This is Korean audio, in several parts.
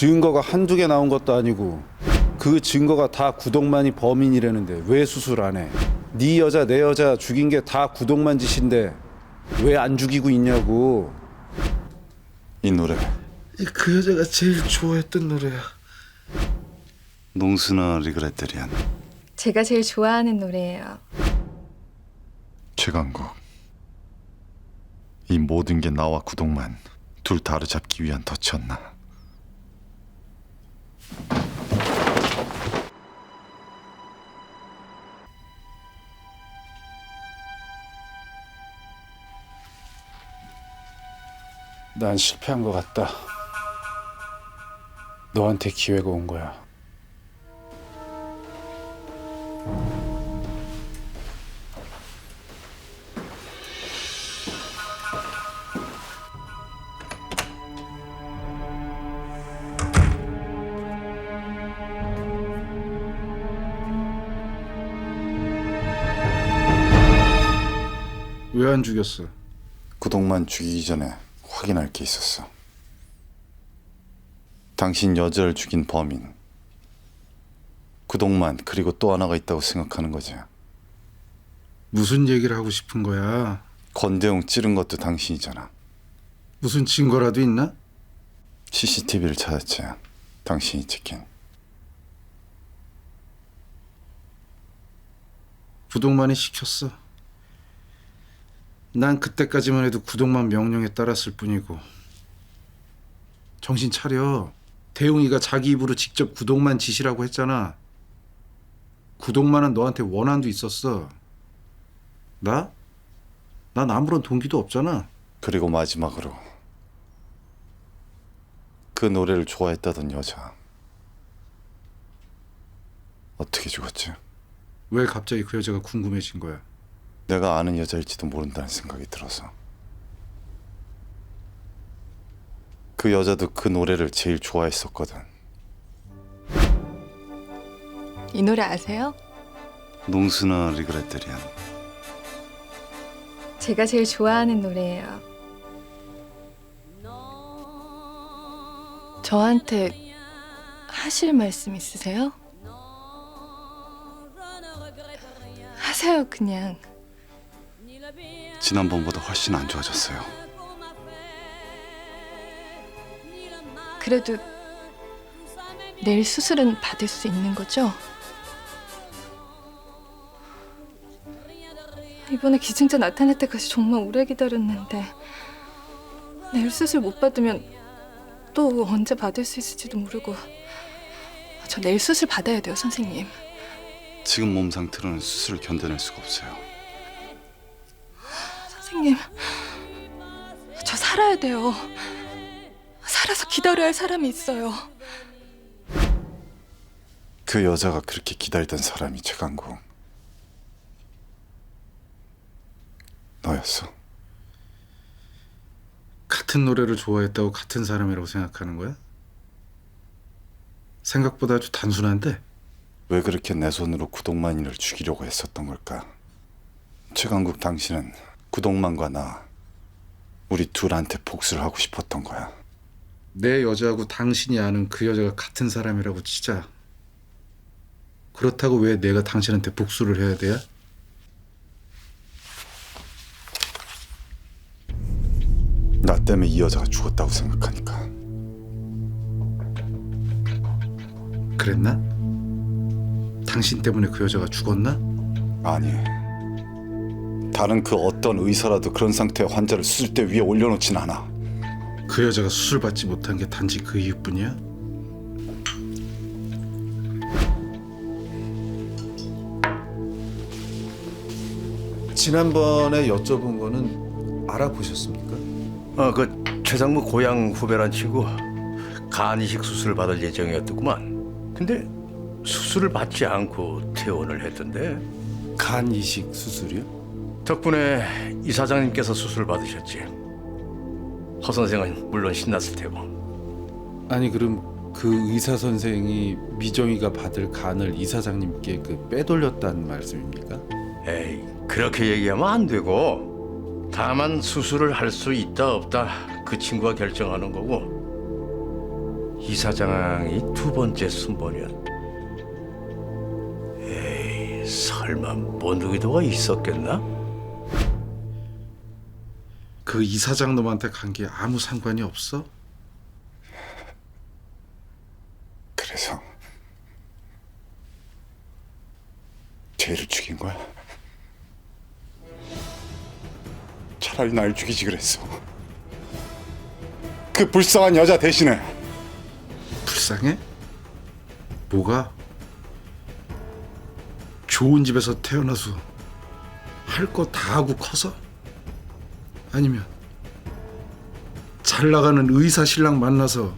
증거가 한두 개 나온 것도 아니고 그 증거가 다 구동만이 범인이라는데 왜 수술 안 해? 네 여자 내 여자 죽인 게 다 구동만 짓인데 왜 안 죽이고 있냐고. 이 노래 그 여자가 제일 좋아했던 노래야. 농스나 리그레테리안 제가 제일 좋아하는 노래예요. 최강국 이 모든 게 나와 구동만 둘 다를 잡기 위한 덫이었나 난 실패한 것 같다. 너한테 기회가 온 거야. 안 죽였어? 구동만 죽이기 전에 확인할 게 있었어 당신 여자를 죽인 범인 구동만 그리고 또 하나가 있다고 생각하는 거지 무슨 얘기를 하고 싶은 거야? 권대웅 찌른 것도 당신이잖아 무슨 증거라도 있나? CCTV를 찾았지 당신이 찍힌 구동만이 시켰어. 난 그때까지만 해도 구동만 명령에 따랐을 뿐이고. 정신 차려. 대웅이가 자기 입으로 직접 구동만 지시라고 했잖아. 구동만은 너한테 원한도 있었어. 나? 난 아무런 동기도 없잖아. 그리고 마지막으로 그 노래를 좋아했다던 여자 어떻게 죽었지? 왜 갑자기 그 여자가 궁금해진 거야? 내가 아는 여자일지도 모른다는 생각이 들어서 그 여자도 그 노래를 제일 좋아했었거든 이 노래 아세요? 농스나 리그레테리안 제가 제일 좋아하는 노래예요. 저한테 하실 말씀 있으세요? 하세요, 그냥. 지난번보다 훨씬 안 좋아졌어요 그래도 내일 수술은 받을 수 있는 거죠? 이번에 기증자 나타날 때까지 정말 오래 기다렸는데 내일 수술 못 받으면 또 언제 받을 수 있을지도 모르고 저 내일 수술 받아야 돼요, 선생님. 지금 몸 상태로는 수술을 견뎌낼 수가 없어요 선생님, 저 살아야 돼요. 살아서 기다려야 할 사람이 있어요. 그 여자가 그렇게 기다리던 사람이 최강국 너였어 같은 노래를 좋아했다고 같은 사람이라고 생각하는 거야? 생각보다 아주 단순한데? 왜 그렇게 내 손으로 구동만이를 죽이려고 했었던 걸까? 최강국 당신은 구동만과 나 우리 둘한테 복수를 하고 싶었던 거야. 내 여자하고 당신이 아는 그 여자가 같은 사람이라고 치자. 그렇다고 왜 내가 당신한테 복수를 해야 돼요? 나 때문에 이 여자가 죽었다고 생각하니까 그랬나? 당신 때문에 그 여자가 죽었나? 아니. 다른 그 어떤 의사라도 그런 상태의 환자를 수술대 위에 올려놓진 않아. 그 여자가 수술 받지 못한 게 단지 그 이유뿐이야? 지난번에 여쭤본 거는 알아보셨습니까? 어, 그 최상무 고향 후배란 친구 간 이식 수술 받을 예정이었더구만. 근데 수술을 받지 않고 퇴원을 했던데 간 이식 수술이요? 덕분에 이 사장님께서 수술 받으셨지. 허 선생은 물론 신났을 테고. 아니 그럼 그 의사 선생이 미정이가 받을 간을 이 사장님께 그 빼돌렸다는 말씀입니까? 에이 그렇게 얘기하면 안 되고 다만 수술을 할 수 있다 없다 그 친구가 결정하는 거고 이사장이 두 번째 순번이었. 에이, 설마 모누기도가 있었겠나? 그 이사장 놈한테 간 게 아무 상관이 없어? 그래서 쟤를 죽인 거야? 차라리 날 죽이지 그랬어. 그 불쌍한 여자 대신에 불쌍해? 뭐가? 좋은 집에서 태어나서 할 거 다 하고 커서? 아니면 잘 나가는 의사 신랑 만나서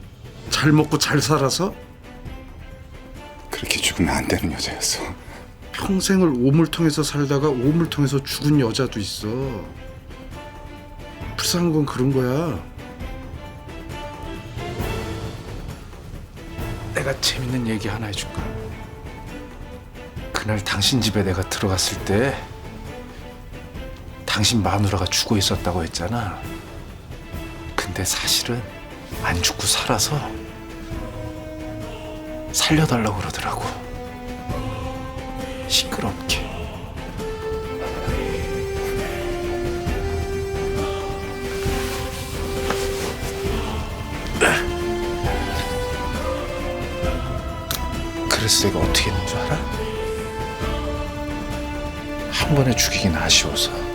잘 먹고 잘 살아서 그렇게 죽으면 안 되는 여자였어. 평생을 오물통에서 살다가 오물통에서 죽은 여자도 있어. 불쌍한 건 그런 거야. 내가 재밌는 얘기 하나 해줄까? 그날 당신 집에 내가 들어갔을 때 당신 마누라가 죽어 있었다고 했잖아. 근데 사실은 안 죽고 살아서 살려달라고 그러더라고. 시끄럽게. 그래서 내가 어떻게 했는 줄 알아? 한 번에 죽이긴 아쉬워서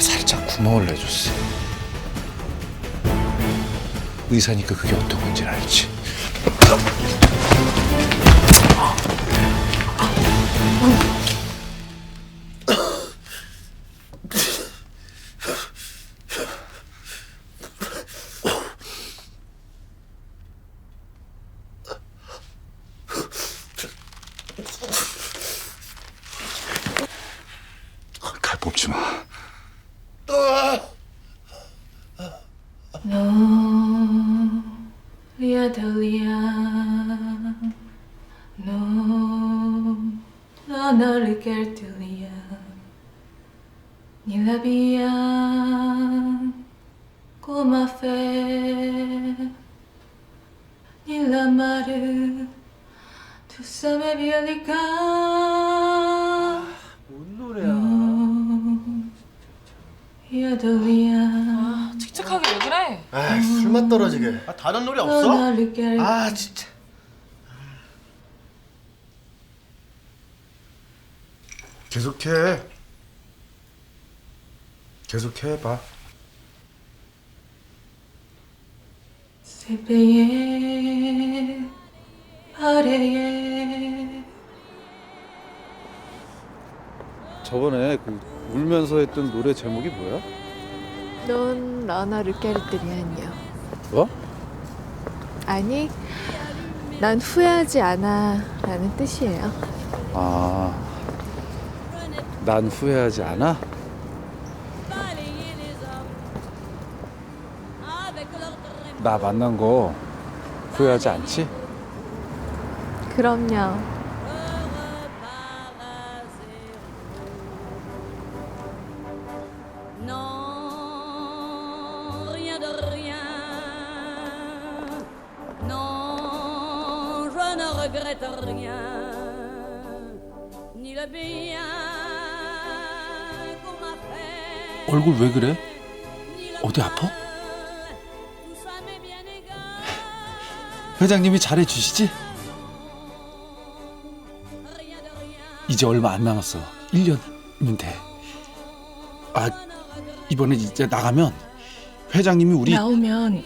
살짝 구멍을 내줬어. 의사니까 그게 어떤 건지 알지. 더 너를 깰들이야 네 라비야 고마페 닐라 마르 두 쌈에 비어니까 아, 뭔 노래야 야돌이야 칙칙하게 아, 왜 그래? 아술 맛 떨어지게. 아, 다른 노래 없어? 아, 진짜. 계속해. 계속해 봐. 새벽에 아래에 저번에 그 울면서 했던 노래 제목이 뭐야? 넌 러너를 아니야. 뭐? 아니, 난 후회하지 않아 라는 뜻이에요. 아, 난 후회하지 않아? 나 만난 거 후회하지 않지? 그럼요. Ni le bien 얼굴 왜 그래? 어디 아파? 회장님이 잘해 주시지? 이제 얼마 안 남았어. 1년이면 돼. 아, 이번에 이제 나가면 회장님이 우리 나오면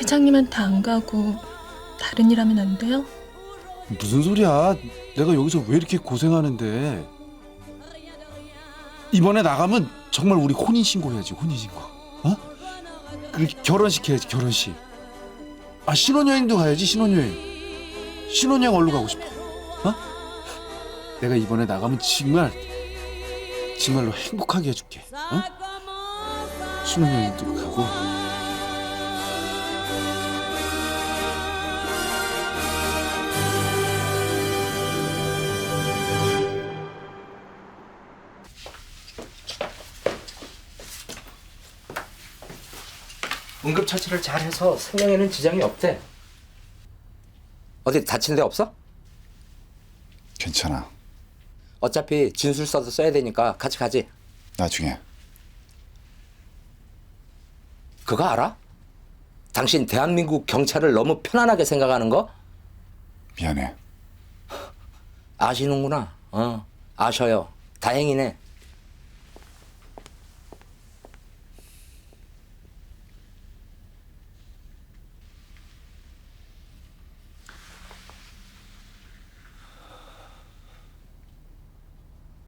회장님한테 안 가고 다른 일 하면 안 돼요? 무슨 소리야? 내가 여기서 왜 이렇게 고생하는데? 이번에 나가면 정말 우리 혼인 신고해야지 혼인 신고. 어? 그 결혼식 해야지 결혼식. 아 신혼여행도 가야지 신혼여행. 신혼여행 어디로 가고 싶어? 어? 내가 이번에 나가면 정말 정말로 행복하게 해줄게. 어? 신혼여행도 가고. 응급처치를 잘해서 생명에는 지장이 없대. 어디 다친 데 없어? 괜찮아. 어차피 진술서도 써야 되니까 같이 가지. 나중에 그거 알아? 당신 대한민국 경찰을 너무 편안하게 생각하는 거 미안해. 아시는구나. 어, 아셔요. 다행이네.